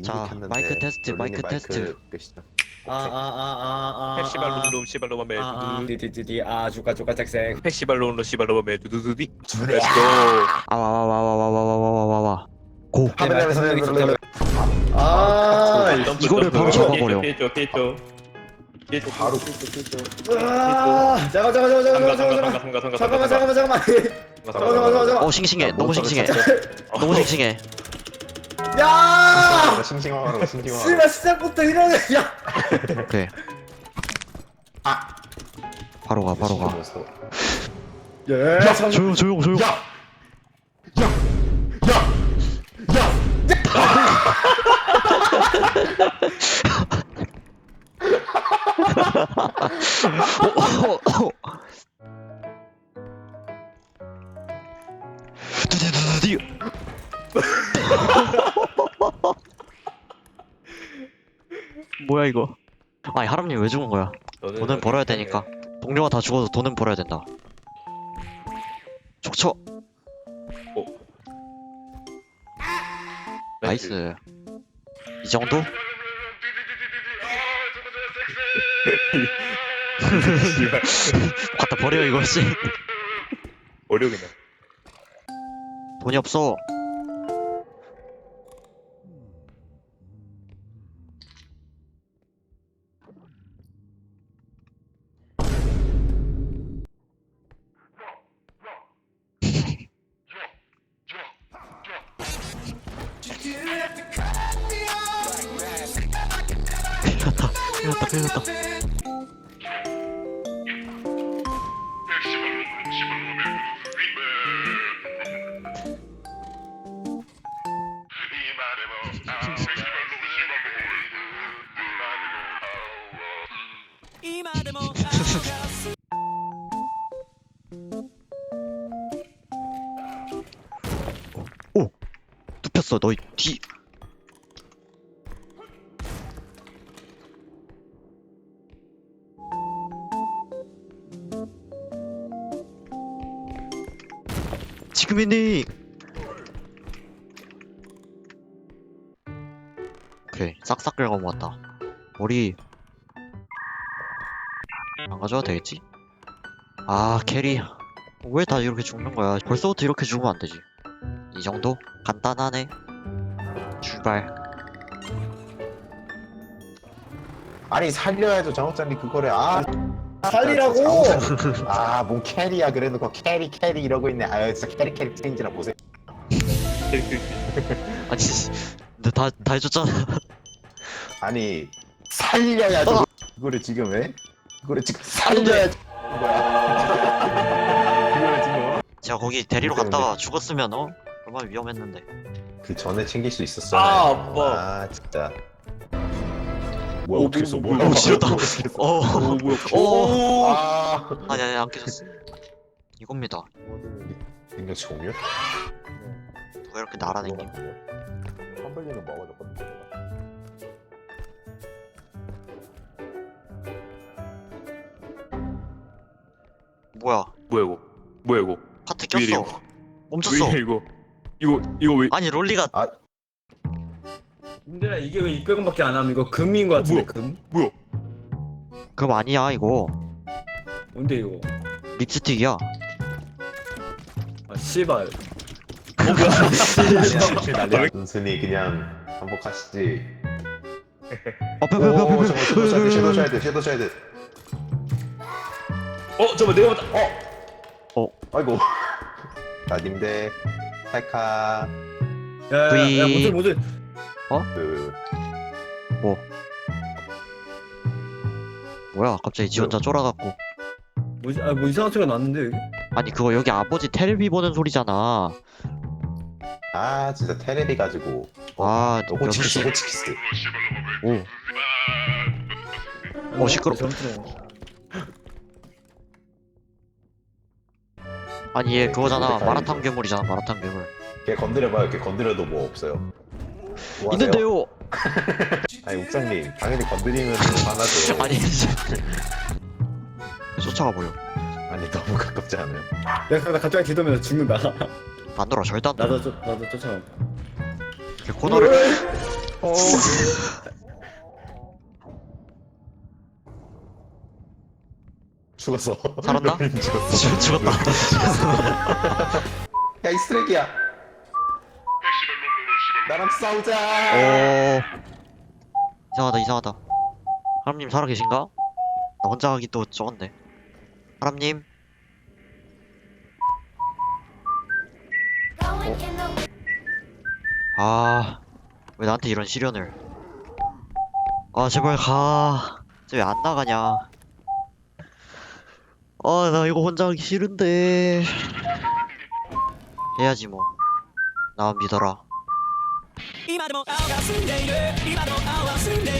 자, 마이크 테스트, 마이크 테스트. 아아아아아 페시발롬 시발롬의 두두 디디디디 아 주가 주가 짝색 페시발롬 시발롬의 두두두디 주네. 렛츠고 아와와와와와와와와와 고. 하늘에 하늘에 아 이거를 바로 잡아버려. 피했죠 피했죠 피했죠 바로. 아, 잠깐 잠깐 잠깐 잠깐 잠깐 잠깐만 잠깐만 잠깐만 잠깐만. 잠깐만 잠깐만 어 싱싱해. 아, 너무 못 싱싱해. 너무 싱싱해 야! 싱싱하고 싱싱하고. 씨발 시작부터 이러네. 야! 오케이. 바로 가 바로 가. 예, 잠깐 조용 조용 조용. 야! 야! 야! 야! 두두두두두 뭐야 이거 아니 하람님 왜 죽은 거야 돈은 벌어야 되니까 동료가 다 죽어도 돈은 벌어야 된다 촉쳐 나이스 이 정도? 갖다 버려 이거 씨 어려 그냥 돈이 없어 걸렸다 오! 눕혔어 너희 뒤 지금이니? 오케이 싹싹 긁어 모았다. 머리. 안 가져와도 되겠지? 아 캐리. 왜 다 이렇게 죽는 거야? 벌써부터 이렇게 죽으면 안 되지. 이 정도? 간단하네. 출발. 아니 살려야죠 정업장님 그거를 아 살리라고? 아 뭔 캐리야. 그래놓고 캐리 캐리 이러고 있네. 아 진짜 캐리 캐리 체인지나 보세요 아니 근데 다, 다 해줬잖아. 아니 살려야죠 어. 그거를 지금 왜? 그거를 지금 살려야지. 뭐야 그거를 지금 제가 거기 데리러 갔다가 죽었으면 어? 얼마나 위험했는데. 그 전에 챙길 수 있었어. 아, 뭐. 아 진짜 뭐야 어떻게 했어? 뭐야? 오, 지렸다. 어 오 뭐야 오. 아. 아니 아니 안 깨졌어. 이겁니다. 능력치 공유? 왜 이렇게 날아다님 텀블링은 먹어줬거든 뭐야? 뭐야 이거? 뭐야 이거? 카트 왜 이래, 꼈어? 멈췄어. 왜 이거? 이거 이거 왜? 아니 롤리가 님 들아 이게 왜 600원밖에 안 하면 이거 금인 거 같은데 뭐야? 금? 뭐야? 그거 아니야 이거. 뭔데 이거? 립스틱이야. 아 씨발. 순순히 그냥 반복하시지. 오 앞에 앞에 저거 섀도 섀도 섀도 섀도 섀도 어 잠깐 내가 봤다. 어. 아이고. 자 님들 찰카. 야야야 V. 모들 모들 그 뭐야 갑자기 지 혼자 쫄아갖고. 뭐지? 아 뭐 이상한 소리가 났는데 여기? 아니 그거 여기 아버지 텔레비 보는 소리잖아. 아 진짜 테레비 가지고. 아 호치키스 6시 호치키스. 오. 어, 시끄러- 시끄러 아니 얘 네, 그거잖아. 그거 마라탕 괴물이잖아 마라탕 괴물. 걔 건드려봐요. 걔 건드려도 뭐 없어요 뭐 하세요? 있는데요 아니 욱장님 당연히 건드리면 화나죠 아니 쫓아가 버려 아니 너무 가깝지 않아요? 내가 나 갑자기 뒤돌면 죽는다 안 돌아 절대 안 돌아 나도 쫓 나도 쫓아가 걔 코너를 어. 죽었어. 살았나? 롤린 죽었어. 죽- 죽었다. 야, 이 쓰레기야. 나랑 싸우자. 오. 이상하다, 이상하다. 하람님 살아계신가? 나 혼자 하기 또 적었네. 하람님? 아, 왜 나한테 이런 시련을. 아, 제발 가. 쟤왜안 나가냐. 아, 나 이거 혼자 하기 싫은데. 해야지 뭐. 나만 믿어라. 今でも青が澄んでいる。今でも青は澄んでいる。